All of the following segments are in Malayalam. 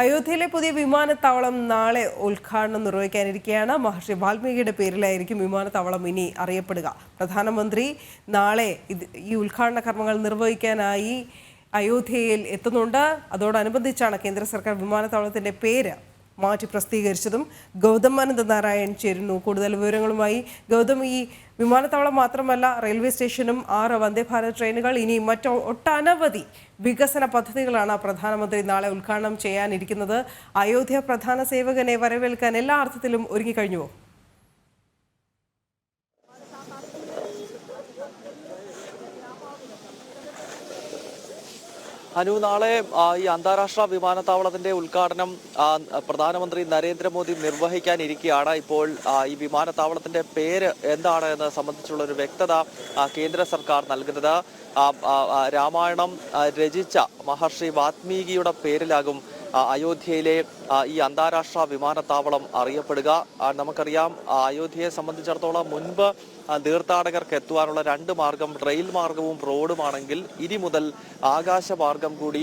അയോധ്യയിലെ പുതിയ വിമാനത്താവളം നാളെ ഉദ്ഘാടനം നിർവഹിക്കാനിരിക്കുകയാണ് മഹർഷി വാൽമീകിയുടെ പേരിലായിരിക്കും വിമാനത്താവളം ഇനി അറിയപ്പെടുക. പ്രധാനമന്ത്രി നാളെ ഈ ഉദ്ഘാടന കർമ്മങ്ങൾ നിർവഹിക്കാനായി അയോധ്യയിൽ എത്തുന്നുണ്ട്. അതോടനുബന്ധിച്ചാണ് കേന്ദ്ര സർക്കാർ വിമാനത്താവളത്തിന്റെ പേര് മാറ്റി പ്രസിദ്ധീകരിച്ചതും ഗൗതം അനന്ത നാരായൺ ചേരുന്നു. കൂടുതൽ വിവരങ്ങളുമായി ഗൗതം ഈ വിമാനത്താവളം മാത്രമല്ല റെയിൽവേ സ്റ്റേഷനും ആറ് വന്ദേ ഭാരത് ട്രെയിനുകൾ ഇനി മറ്റ് ഒട്ടനവധി വികസന പദ്ധതികളാണ് പ്രധാനമന്ത്രി നാളെ ഉദ്ഘാടനം ചെയ്യാനിരിക്കുന്നത്. അയോധ്യ പ്രധാന സേവകനെ വരവേൽക്കാൻ എല്ലാ അർത്ഥത്തിലും ഒരുങ്ങിക്കഴിഞ്ഞുവോ? അനു നാളെ ഈ അന്താരാഷ്ട്ര വിമാനത്താവളത്തിന്റെ ഉദ്ഘാടനം പ്രധാനമന്ത്രി നരേന്ദ്രമോദി നിർവഹിക്കാനിരിക്കുകയാണ് ഇപ്പോൾ ഈ വിമാനത്താവളത്തിന്റെ പേര് എന്താണ് എന്ന് സംബന്ധിച്ചുള്ള ഒരു വ്യക്തത കേന്ദ്ര സർക്കാർ നൽകുന്നത്. രാമായണം രചിച്ച മഹർഷി വാത്മീകിയുടെ പേരിലാകും അയോധ്യയിലെ ഈ അന്താരാഷ്ട്ര വിമാനത്താവളം അറിയപ്പെടുക. നമുക്കറിയാം അയോധ്യയെ സംബന്ധിച്ചിടത്തോളം മുൻപ് തീർത്ഥാടകർക്ക് എത്തുവാനുള്ള രണ്ട് മാർഗം റെയിൽ മാർഗവും റോഡുമാണെങ്കിൽ ഇനി മുതൽ ആകാശമാർഗം കൂടി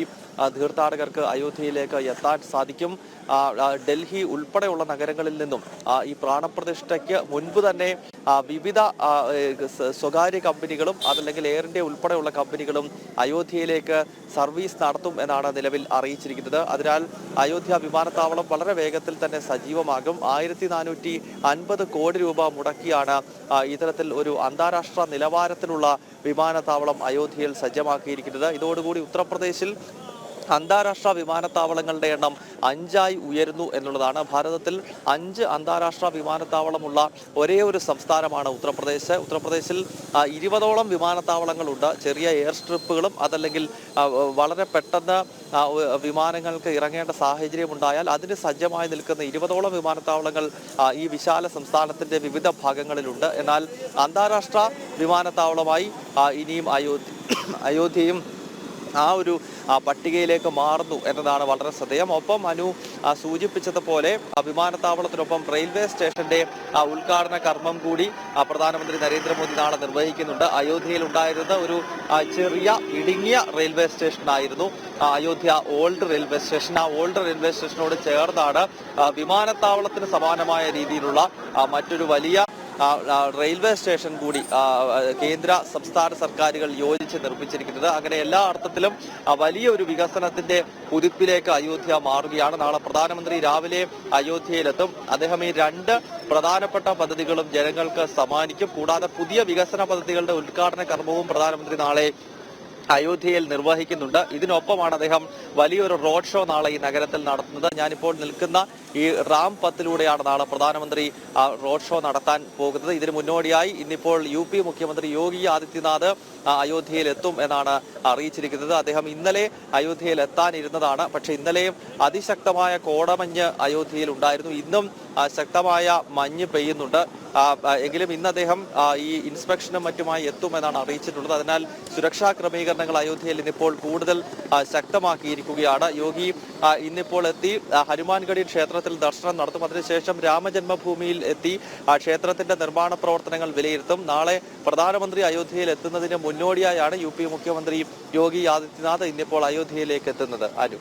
തീർത്ഥാടകർക്ക് അയോധ്യയിലേക്ക് എത്താൻ സാധിക്കും. ഡൽഹി ഉൾപ്പെടെയുള്ള നഗരങ്ങളിൽ നിന്നും ഈ പ്രാണപ്രതിഷ്ഠയ്ക്ക് മുൻപ് തന്നെ വിവിധ സ്വകാര്യ കമ്പനികളും അതല്ലെങ്കിൽ എയർ ഇന്ത്യ ഉൾപ്പെടെയുള്ള കമ്പനികളും അയോധ്യയിലേക്ക് സർവീസ് നടത്തും എന്നാണ് നിലവിൽ അറിയിച്ചിരിക്കുന്നത്. അതിനാൽ അയോധ്യ വിമാനത്താവളം വളരെ വേഗത്തിൽ തന്നെ സജീവമാകും. ആയിരത്തി നാനൂറ്റി അൻപത് കോടി രൂപ മുടക്കിയാണ് ഇത്തരത്തിൽ ഒരു അന്താരാഷ്ട്ര നിലവാരത്തിലുള്ള വിമാനത്താവളം അയോധ്യയിൽ സജ്ജമാക്കിയിരിക്കുന്നത്. ഇതോടുകൂടി ഉത്തർപ്രദേശിൽ അന്താരാഷ്ട്ര വിമാനത്താവളങ്ങളുടെ എണ്ണം അഞ്ചായി ഉയരുന്നു എന്നുള്ളതാണ്. ഭാരതത്തിൽ അഞ്ച് അന്താരാഷ്ട്ര വിമാനത്താവളമുള്ള ഒരേ ഒരു സംസ്ഥാനമാണ് ഉത്തർപ്രദേശ്. ഉത്തർപ്രദേശിൽ ഇരുപതോളം വിമാനത്താവളങ്ങളുണ്ട്. ചെറിയ എയർ സ്ട്രിപ്പുകളും അതല്ലെങ്കിൽ വളരെ പെട്ടെന്ന് വിമാനങ്ങൾക്ക് ഇറങ്ങേണ്ട സാഹചര്യം ഉണ്ടായാൽ അതിന് സജ്ജമായി നിൽക്കുന്ന ഇരുപതോളം വിമാനത്താവളങ്ങൾ ഈ വിശാല സംസ്ഥാനത്തിന്റെ വിവിധ ഭാഗങ്ങളിലുണ്ട്. എന്നാൽ അന്താരാഷ്ട്ര വിമാനത്താവളമായി ഇനിയും അയോധ്യ അയോധ്യയും ആ ഒരു പട്ടികയിലേക്ക് മാറുന്നു എന്നതാണ് വളരെ ശ്രദ്ധേയം. ഒപ്പം അനു സൂചിപ്പിച്ചതുപോലെ വിമാനത്താവളത്തിനൊപ്പം റെയിൽവേ സ്റ്റേഷന്റെ ഉദ്ഘാടന കർമ്മം കൂടി പ്രധാനമന്ത്രി നരേന്ദ്രമോദി നാളെ നിർവഹിക്കുന്നുണ്ട്. അയോധ്യയിൽ ഉണ്ടായിരുന്ന ഒരു ചെറിയ ഇടുങ്ങിയ railway സ്റ്റേഷനായിരുന്നു. Ayodhya old railway station. ആ ഓൾഡ് റെയിൽവേ സ്റ്റേഷനോട് ചേർന്നാണ് വിമാനത്താവളത്തിന് സമാനമായ രീതിയിലുള്ള മറ്റൊരു വലിയ റെയിൽവേ സ്റ്റേഷൻ കൂടി കേന്ദ്ര സംസ്ഥാന സർക്കാരുകൾ യോജിച്ച് നിർമ്മിച്ചിരിക്കുന്നത്. അങ്ങനെ എല്ലാ അർത്ഥത്തിലും വലിയ ഒരു വികസനത്തിന്റെ കുതിപ്പിലേക്ക് അയോധ്യ മാറുകയാണ്. നാളെ പ്രധാനമന്ത്രി രാവിലെ അയോധ്യയിലെത്തും. അദ്ദേഹം ഈ രണ്ട് പ്രധാനപ്പെട്ട പദ്ധതികളും ജനങ്ങൾക്ക് സമ്മാനിക്കും. കൂടാതെ പുതിയ വികസന പദ്ധതികളുടെ ഉദ്ഘാടന കർമ്മവും പ്രധാനമന്ത്രി നാളെ അയോധ്യയിൽ നിർവഹിക്കുന്നുണ്ട്. ഇതിനൊപ്പമാണ് അദ്ദേഹം വലിയൊരു റോഡ് ഷോ നാളെ ഈ നഗരത്തിൽ നടത്തുന്നത്. ഞാനിപ്പോൾ നിൽക്കുന്ന ഈ റാം പത്തിലൂടെയാണ് നാളെ പ്രധാനമന്ത്രി റോഡ് ഷോ നടത്താൻ പോകുന്നത്. ഇതിന് മുന്നോടിയായി ഇന്നിപ്പോൾ യു പി മുഖ്യമന്ത്രി യോഗി ആദിത്യനാഥ് അയോധ്യയിൽ എത്തും എന്നാണ് അറിയിച്ചിരിക്കുന്നത്. അദ്ദേഹം ഇന്നലെ അയോധ്യയിൽ എത്താനിരുന്നതാണ് പക്ഷേ ഇന്നലെയും അതിശക്തമായ കോടമഞ്ഞ് അയോധ്യയിൽ ഉണ്ടായിരുന്നു ഇന്നും ശക്തമായ മഞ്ഞ് പെയ്യുന്നുണ്ട്. എങ്കിലും ഇന്ന് അദ്ദേഹം ഈ ഇൻസ്പെക്ഷനും മറ്റുമായി എത്തുമെന്നാണ് അറിയിച്ചിട്ടുള്ളത്. അതിനാൽ സുരക്ഷാ ക്രമീകരണങ്ങൾ അയോധ്യയിൽ ഇന്നിപ്പോൾ കൂടുതൽ ശക്തമാക്കിയിരിക്കുകയാണ്. യോഗി ഇന്നിപ്പോൾ എത്തി. ഹനുമാൻഗഡി ഹനുമാൻഗഡി ക്ഷേത്രത്തിൽ ദർശനം നടത്തും. അതിനുശേഷം രാമജന്മഭൂമിയിൽ എത്തി ആ ക്ഷേത്രത്തിന്റെ നിർമ്മാണ പ്രവർത്തനങ്ങൾ വിലയിരുത്തും. നാളെ പ്രധാനമന്ത്രി അയോധ്യയിൽ എത്തുന്നതിന് മുന്നോടിയായാണ് യു മുഖ്യമന്ത്രി യോഗി ആദിത്യനാഥ് ഇന്നിപ്പോൾ അയോധ്യയിലേക്ക് എത്തുന്നത്. അനു.